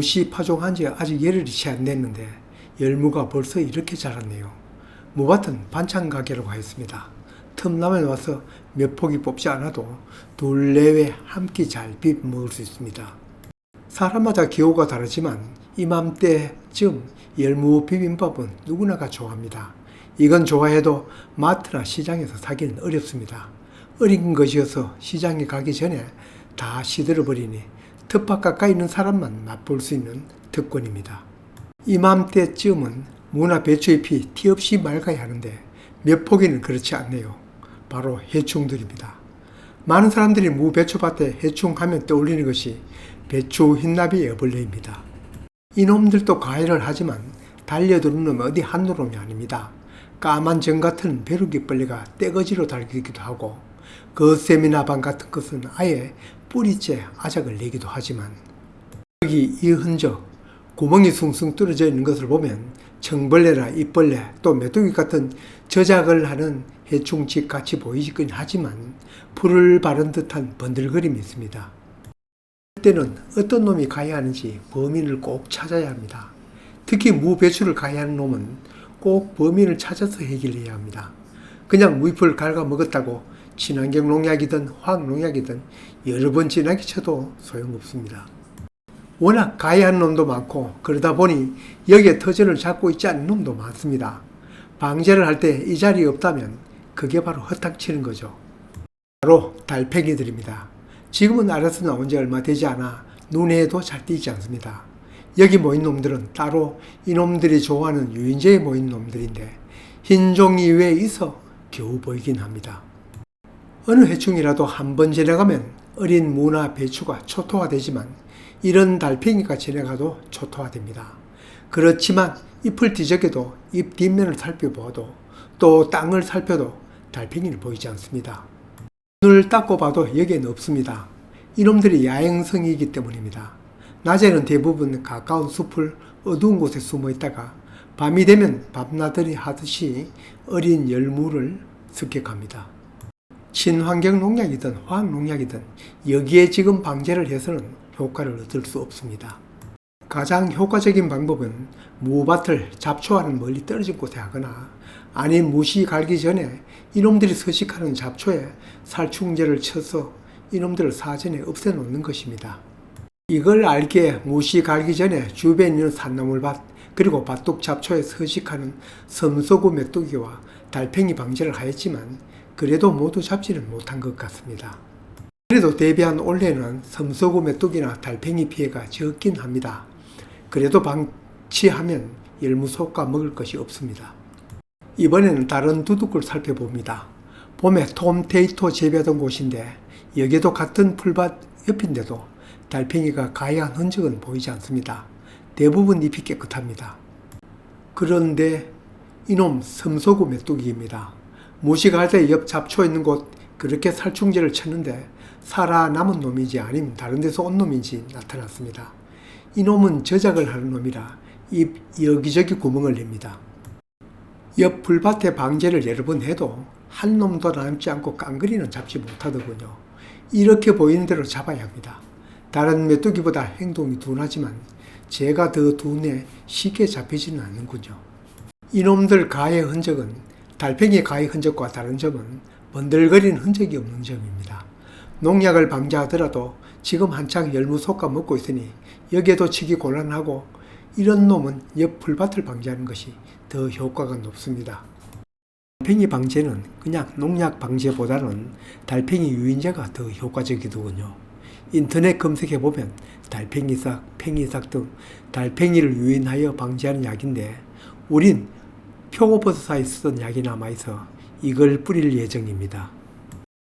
무시 파종한 지 아직 열흘이 채 안 됐는데 열무가 벌써 이렇게 자랐네요. 무밭은 반찬 가게라고 하였습니다. 틈나면 와서 몇 포기 뽑지 않아도 둘 내외 한 끼잘 비벼 먹을 수 있습니다. 사람마다 기호가 다르지만 이맘때쯤 열무 비빔밥은 누구나가 좋아합니다. 이건 좋아해도 마트나 시장에서 사기는 어렵습니다. 어린 것이어서 시장에 가기 전에 다 시들어 버리니 텃밭 가까이 있는 사람만 맛볼 수 있는 특권입니다. 이맘때쯤은 무나 배추잎이 티 없이 맑아야 하는데 몇 포기는 그렇지 않네요. 바로 해충들입니다. 많은 사람들이 무 배추밭에 해충 하면 떠올리는 것이 배추 흰나비 애벌레입니다. 이놈들도 과일을 하지만 달려드는 놈은 어디 한두 놈이 아닙니다. 까만 정 같은 벼룩이벌레가 떼거지로 달기도 하고 거세미나방 같은 것은 아예 뿌리째 아작을 내기도 하지만 여기 이 흔적 구멍이 숭숭 뚫어져 있는 것을 보면 청벌레나 잎벌레 또 메뚜기 같은 저작을 하는 해충집 같이 보이긴 하지만 풀을 바른 듯한 번들거림이 있습니다. 그때는 어떤 놈이 가야 하는지 범인을 꼭 찾아야 합니다. 특히 무배추를 가야 하는 놈은 꼭 범인을 찾아서 해결해야 합니다. 그냥 무잎을 갉아 먹었다고 친환경 농약이든 화학 농약이든 여러 번 진하게 쳐도 소용없습니다. 워낙 가야 하는 놈도 많고 그러다 보니 여기에 터전을 잡고 있지 않은 놈도 많습니다. 방제를 할 때 이 자리에 없다면 그게 바로 허탕치는 거죠. 바로 달팽이들입니다. 지금은 알아서 나온 지 얼마 되지 않아 눈에도 잘 띄지 않습니다. 여기 모인 놈들은 따로 이놈들이 좋아하는 유인제에 모인 놈들인데 흰 종이 위에 있어 겨우 보이긴 합니다. 어느 해충이라도 한 번 지나가면 어린 무나 배추가 초토화되지만 이런 달팽이가 지나가도 초토화됩니다. 그렇지만 잎을 뒤적여도 잎 뒷면을 살펴보아도 또 땅을 살펴도 달팽이는 보이지 않습니다. 눈을 닦고 봐도 여기엔 없습니다. 이놈들이 야행성이기 때문입니다. 낮에는 대부분 가까운 숲을 어두운 곳에 숨어 있다가 밤이 되면 밤나들이 하듯이 어린 열무를 습격합니다. 친환경 농약이든 화학 농약이든 여기에 지금 방제를 해서는 효과를 얻을 수 없습니다. 가장 효과적인 방법은 무밭을 잡초와는 멀리 떨어진 곳에 하거나 아닌 무시 갈기 전에 이놈들이 서식하는 잡초에 살충제를 쳐서 이놈들을 사전에 없애놓는 것입니다. 이걸 알기에 무시 갈기 전에 주변에 있는 산나물밭 그리고 밭둑 잡초에 서식하는 섬소구 메뚜기와 달팽이 방제를 하였지만 그래도 모두 잡지는 못한 것 같습니다. 그래도 대비한 올해는 섬소구 메뚜기나 달팽이 피해가 적긴 합니다. 그래도 방치하면 열무속과 먹을 것이 없습니다. 이번에는 다른 두둑을 살펴봅니다. 봄에 톰테이토 재배하던 곳인데 여기도 같은 풀밭 옆인데도 달팽이가 가해한 흔적은 보이지 않습니다. 대부분 잎이 깨끗합니다. 그런데 이놈 섬소구 메뚜기입니다. 무식할 옆 잡초 있는 곳 그렇게 살충제를 쳤는데 살아남은 놈인지 아니면 다른 데서 온 놈인지 나타났습니다. 이놈은 저작을 하는 놈이라 입 여기저기 구멍을 냅니다. 옆 풀밭에 방제를 여러 번 해도 한 놈도 남지 않고 깡그리는 잡지 못하더군요. 이렇게 보이는 대로 잡아야 합니다. 다른 메뚜기보다 행동이 둔하지만 제가 더 둔해 쉽게 잡히지는 않는군요. 이놈들 가의 흔적은 달팽이 가의 흔적과 다른 점은 번들거리는 흔적이 없는 점입니다. 농약을 방지하더라도 지금 한창 열무 솎아 먹고 있으니 여기에도 치기 곤란하고 이런 놈은 옆 풀밭을 방지하는 것이 더 효과가 높습니다. 달팽이 방제는 그냥 농약 방제보다는 달팽이 유인제가 더 효과적이더군요. 인터넷 검색해 보면 달팽이싹, 팽이싹 등 달팽이를 유인하여 방지하는 약인데 우린 표고버섯사에 쓰던 약이 남아있어 이걸 뿌릴 예정입니다.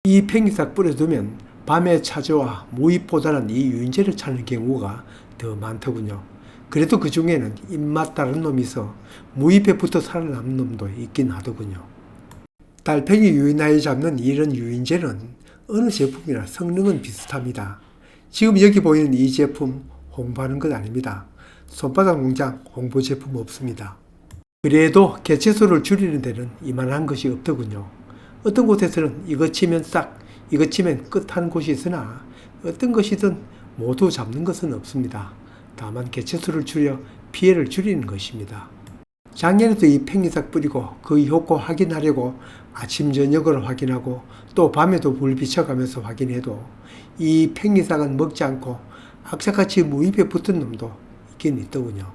이 팽이싹 뿌려두면 밤에 찾아와 무잎보다는 이 유인제를 찾는 경우가 더 많더군요. 그래도 그 중에는 입맛 다른 놈이 있어 무잎에 붙어 살아남는 놈도 있긴 하더군요. 달팽이 유인하여 잡는 이런 유인제는 어느 제품이나 성능은 비슷합니다. 지금 여기 보이는 이 제품 홍보하는 것 아닙니다. 손바닥 농장 홍보 제품 없습니다. 그래도 개체수를 줄이는 데는 이만한 것이 없더군요. 어떤 곳에서는 이거 치면 싹, 이거 치면 끝 하는 곳이 있으나 어떤 것이든 모두 잡는 것은 없습니다. 다만 개체수를 줄여 피해를 줄이는 것입니다. 작년에도 이 팽이삭 뿌리고 그 효과 확인하려고 아침 저녁으로 확인하고 또 밤에도 불 비춰가면서 확인해도 이 팽이삭은 먹지 않고 악착같이 무잎에 붙은 놈도 있긴 있더군요.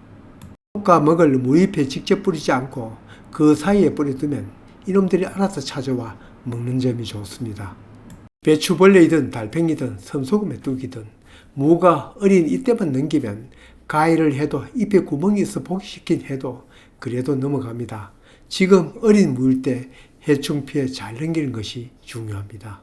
효과 먹을 무잎에 직접 뿌리지 않고 그 사이에 뿌려두면 이놈들이 알아서 찾아와 먹는 점이 좋습니다. 배추벌레이든 달팽이든 섬소금에 뚝이든 무가 어린 이때만 넘기면 가위를 해도 잎에 구멍이 있어 복시킨 해도 그래도 넘어갑니다. 지금 어린 무일 때 해충 피해 잘 넘기는 것이 중요합니다.